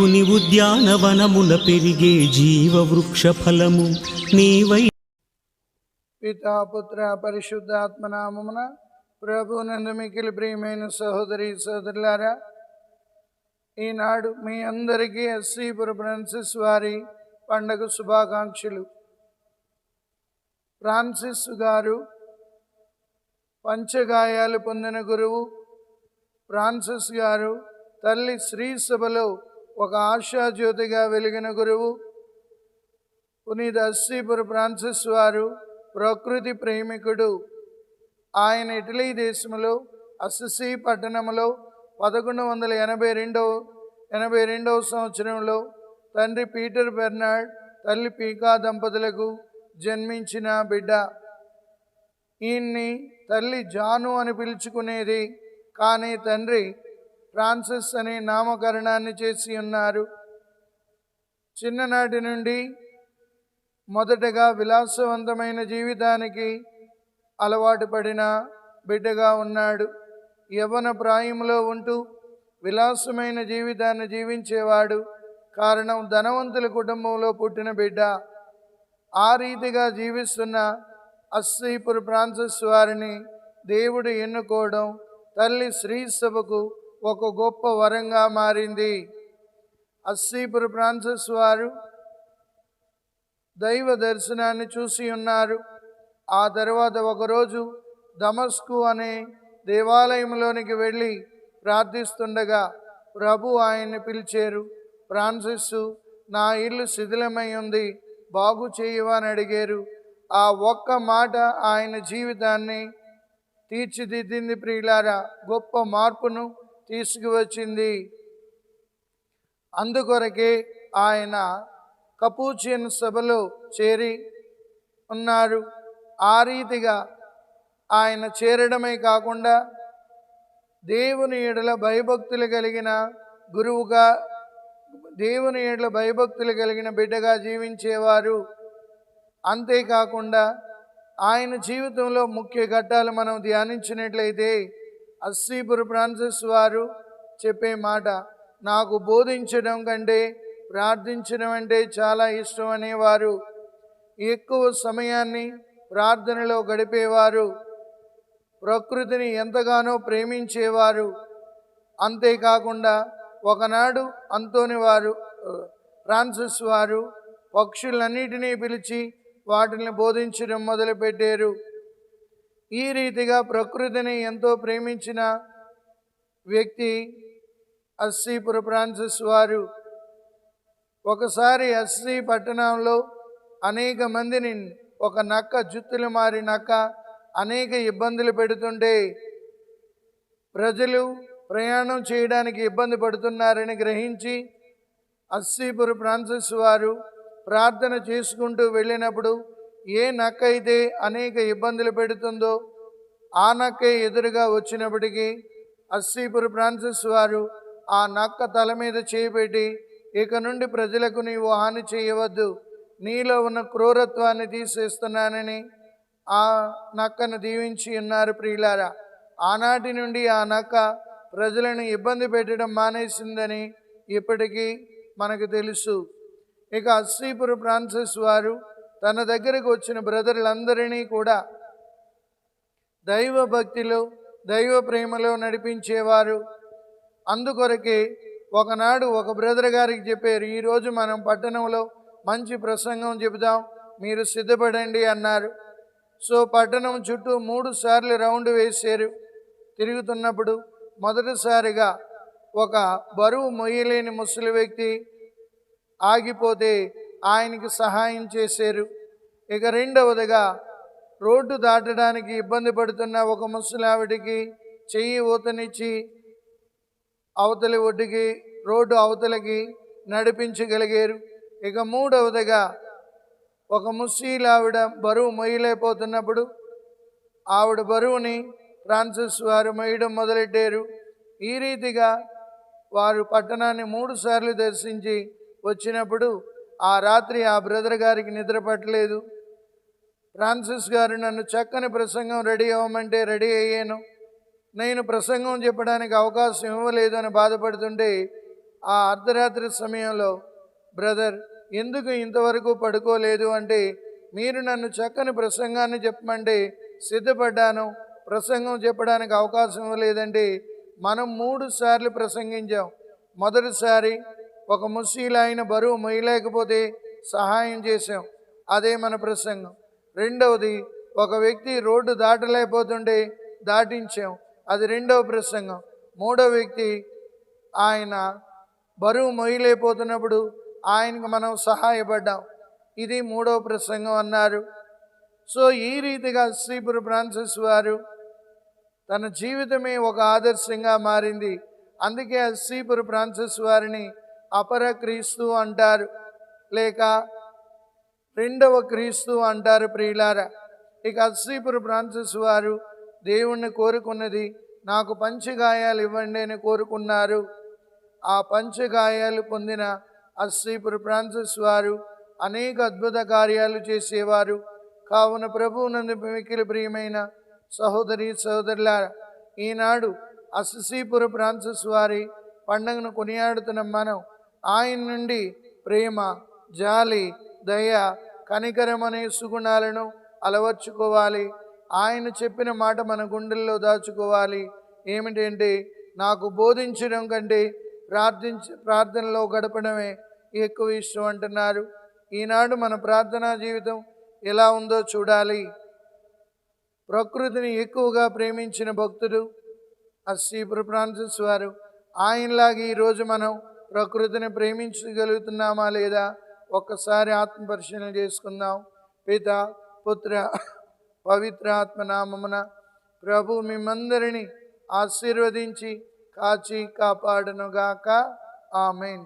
దేవుని ఉద్యానవనముల పెరిగే జీవవృక్ష ఫలము నీవై. పితా పుత్ర పరిశుద్ధాత్మ నామమున ప్రభునందు మికిలి ప్రియమైన సహోదరి సహోదరులారా ఈనాడు మీ అందరికీ ఎస్సీపుర ఫ్రాన్సిస్ వారి పండగ శుభాకాంక్షలు. ఫ్రాన్సిస్ గారు పంచగాయాలు పొందిన గురువు ఫ్రాన్సిస్ గారు తల్లి శ్రీ సభలో ఒక ఆశాజ్యోతిగా వెలిగిన గురువు పునీత అస్సీపుర ఫ్రాన్సిస్ వారు ప్రకృతి ప్రేమికుడు. ఆయన ఇటలీ దేశంలో అస్సీ పట్టణంలో పదకొండు వందల ఎనభై రెండవ ఎనభై రెండవ సంవత్సరంలో తండ్రి పీటర్ బెర్నాడ్ తల్లి పీకా దంపతులకు జన్మించిన బిడ్డ. ఈయన్ని తల్లి జాను అని పిలుచుకునేది. కానీ తండ్రి ఫ్రాన్సిస్ అనే నామకరణాన్ని చేసి ఉన్నారు. చిన్ననాటి నుండి మొదటగా విలాసవంతమైన జీవితానికి అలవాటు పడిన బిడ్డగా ఉన్నాడు. యవ్వన ప్రాయంలో ఉంటూ విలాసమైన జీవితాన్ని జీవించేవాడు. కారణం ధనవంతుల కుటుంబంలో పుట్టిన బిడ్డ. ఆ రీతిగా జీవిస్తున్న అస్సీపుర్ ఫ్రాన్సిస్ వారిని దేవుడు ఎన్నుకోవడం తల్లి శ్రీసభకు ఒక గొప్ప వరంగా మారింది. అస్సీపురు ఫ్రాన్సిస్ వారు దైవ దర్శనాన్ని చూసి ఉన్నారు. ఆ తర్వాత ఒకరోజు దమస్కు అనే దేవాలయంలోనికి వెళ్ళి ప్రార్థిస్తుండగా ప్రభు ఆయన్ని పిలిచారు. ఫ్రాన్సిస్ నా ఇల్లు శిథిలమై ఉంది బాగు చేయవని అడిగారు. ఆ ఒక్క మాట ఆయన జీవితాన్ని తీర్చిదిద్దింది ప్రియులారా. గొప్ప మార్పును తీసుకువచ్చింది. అందుకొరకే ఆయన కపూచియన్ సభలో చేరి ఉన్నారు. ఆ రీతిగా ఆయన చేరడమే కాకుండా దేవుని ఎడల భయభక్తులు కలిగిన గురువుగా దేవుని ఎడల భయభక్తులు కలిగిన బిడ్డగా జీవించేవారు. అంతేకాకుండా ఆయన జీవితంలో ముఖ్య ఘట్టాలు మనం ధ్యానించినట్లయితే అస్సీపురు ఫ్రాన్సిస్ వారు చెప్పే మాట. నాకు బోధించడం కంటే ప్రార్థించడం అంటే చాలా ఇష్టం అనేవారు. ఎక్కువ సమయాన్ని ప్రార్థనలో గడిపేవారు. ప్రకృతిని ఎంతగానో ప్రేమించేవారు. అంతేకాకుండా ఒకనాడు అంతోని వారు ఫ్రాన్సిస్ వారు పక్షులన్నిటినీ పిలిచి వాటిని బోధించడం మొదలుపెట్టారు. ఈ రీతిగా ప్రకృతిని ఎంతో ప్రేమించిన వ్యక్తి అస్సీపుర ఫ్రాన్సిస్ వారు ఒకసారి అస్సీ పట్టణంలో అనేక మందిని ఒక నక్క జుత్తులు మారి నక్క అనేక ఇబ్బందులు పెడుతుంటే ప్రజలు ప్రయాణం చేయడానికి ఇబ్బంది పడుతున్నారని గ్రహించి అస్సీపుర ఫ్రాన్సిస్ వారు ప్రార్థన చేసుకుంటూ వెళ్ళినప్పుడు ఏ నక్క అయితే అనేక ఇబ్బందులు పెడుతుందో ఆ నక్కే ఎదురుగా వచ్చినప్పటికీ అస్సీపురు ఫ్రాన్సిస్ వారు ఆ నక్క తల మీద చేపెట్టి ఇక నుండి ప్రజలకు నీవు హాని చేయవద్దు. నీలో ఉన్న క్రూరత్వాన్ని తీసేస్తున్నానని ఆ నక్కను దీవించి ఉన్నారు ప్రియులారా. ఆనాటి నుండి ఆ నక్క ప్రజలను ఇబ్బంది పెట్టడం మానేసిందని ఇప్పటికీ మనకు తెలుసు. ఇక అస్సీపురు ఫ్రాన్సిస్ వారు తన దగ్గరకు వచ్చిన బ్రదర్లందరినీ కూడా దైవ భక్తిలో దైవ ప్రేమలో నడిపించేవారు. అందుకొరకే ఒకనాడు ఒక బ్రదర్ గారికి చెప్పారు ఈరోజు మనం పట్టణంలో మంచి ప్రసంగం చెబుదాం మీరు సిద్ధపడండి అన్నారు. సో పట్టణం చుట్టూ మూడు సార్లు రౌండ్ వేశారు. తిరుగుతున్నప్పుడు మొదటిసారిగా ఒక బరువు మొయ్యలేని ముసలి వ్యక్తి ఆగిపోతే ఆయనకి సహాయం చేశారు. ఇక రెండవదిగా రోడ్డు దాటడానికి ఇబ్బంది పడుతున్న ఒక ముసలావిడికి చెయ్యి ఊతనిచ్చి అవతలి ఒడ్డుకి రోడ్డు అవతలకి నడిపించగలిగారు. ఇక మూడవదిగా ఒక ముసీలావిడ బరువు మొయ్యలేకపోతున్నప్పుడు ఆవిడ బరువుని ఫ్రాన్సిస్ వారు మొయ్యడం మొదలెట్టారు. ఈ రీతిగా వారు పట్టణాన్ని మూడుసార్లు దర్శించి వచ్చినప్పుడు ఆ రాత్రి ఆ బ్రదర్ గారికి నిద్ర పట్టలేదు. ఫ్రాన్సిస్ గారు నన్ను చక్కని ప్రసంగం రెడీ అవ్వమంటే రెడీ అయ్యాను. నేను ప్రసంగం చెప్పడానికి అవకాశం ఇవ్వలేదు అని బాధపడుతుంటే ఆ అర్ధరాత్రి సమయంలో బ్రదర్ ఎందుకు ఇంతవరకు పడుకోలేదు అంటే మీరు నన్ను చక్కని ప్రసంగాన్ని చెప్పమంటే సిద్ధపడ్డాను. ప్రసంగం చెప్పడానికి అవకాశం ఇవ్వలేదంటే మనం మూడు సార్లు ప్రసంగించాం. మొదటిసారి ఒక ముసీలైన బరువు మొయ్యలేకపోతే సహాయం చేసాం అదే మన ప్రసంగం. రెండవది ఒక వ్యక్తి రోడ్డు దాటలేకపోతుంటే దాటించాం. అది రెండవ ప్రసంగం. మూడవ వ్యక్తి ఆయన బరువు మొయ్యలేకపోతున్నప్పుడు ఆయనకు మనం సహాయపడ్డాం. ఇది మూడవ ప్రసంగం అన్నారు. సో ఈ రీతిగా శ్రీపురు ఫ్రాన్సిస్ వారు తన జీవితమే ఒక ఆదర్శంగా మారింది. అందుకే అస్సీపురు ఫ్రాన్సిస్ వారిని అపర క్రీస్తు అంటారు. లేక రెండవ క్రీస్తు అంటారు ప్రియులార. ఇక అస్సీపురు ఫ్రాన్సిస్ వారు దేవుణ్ణి కోరుకున్నది నాకు పంచగాయాలు ఇవ్వండి అని కోరుకున్నారు. ఆ పంచగాయాలు పొందిన అస్సీపురు ఫ్రాన్సిస్ వారు అనేక అద్భుత కార్యాలు చేసేవారు. కావున ప్రభువునందు మిక్కిలి ప్రియమైన సహోదరి సహోదరులారా ఈనాడు అస్సీపుర ఫ్రాన్సిస్ వారి పండుగను కొనియాడుతున్న మనం ఆయన నుండి ప్రేమ జాలి దయ కనికరం అనే సుగుణాలను అలవర్చుకోవాలి. ఆయన చెప్పిన మాట మన గుండెల్లో దాచుకోవాలి. ఏమిటంటే నాకు బోధించడం కంటే ప్రార్థించ ప్రార్థనలో గడపడమే ఎక్కువ ఇష్టం అంటున్నారు. ఈనాడు మన ప్రార్థనా జీవితం ఎలా ఉందో చూడాలి. ప్రకృతిని ఎక్కువగా ప్రేమించిన భక్తుడు అస్సీపుర ఫ్రాన్సిస్ వారు ఆయనలాగా ఈరోజు మనం ప్రకృతిని ప్రేమించగలుగుతున్నామా లేదా ఒక్కసారి ఆత్మ పరిశీలన చేసుకుందాం. పిత పుత్ర పవిత్ర ఆత్మనామమున ప్రభు మిమ్మందరినీ ఆశీర్వదించి కాచి కాపాడనుగాక. ఆమెన్.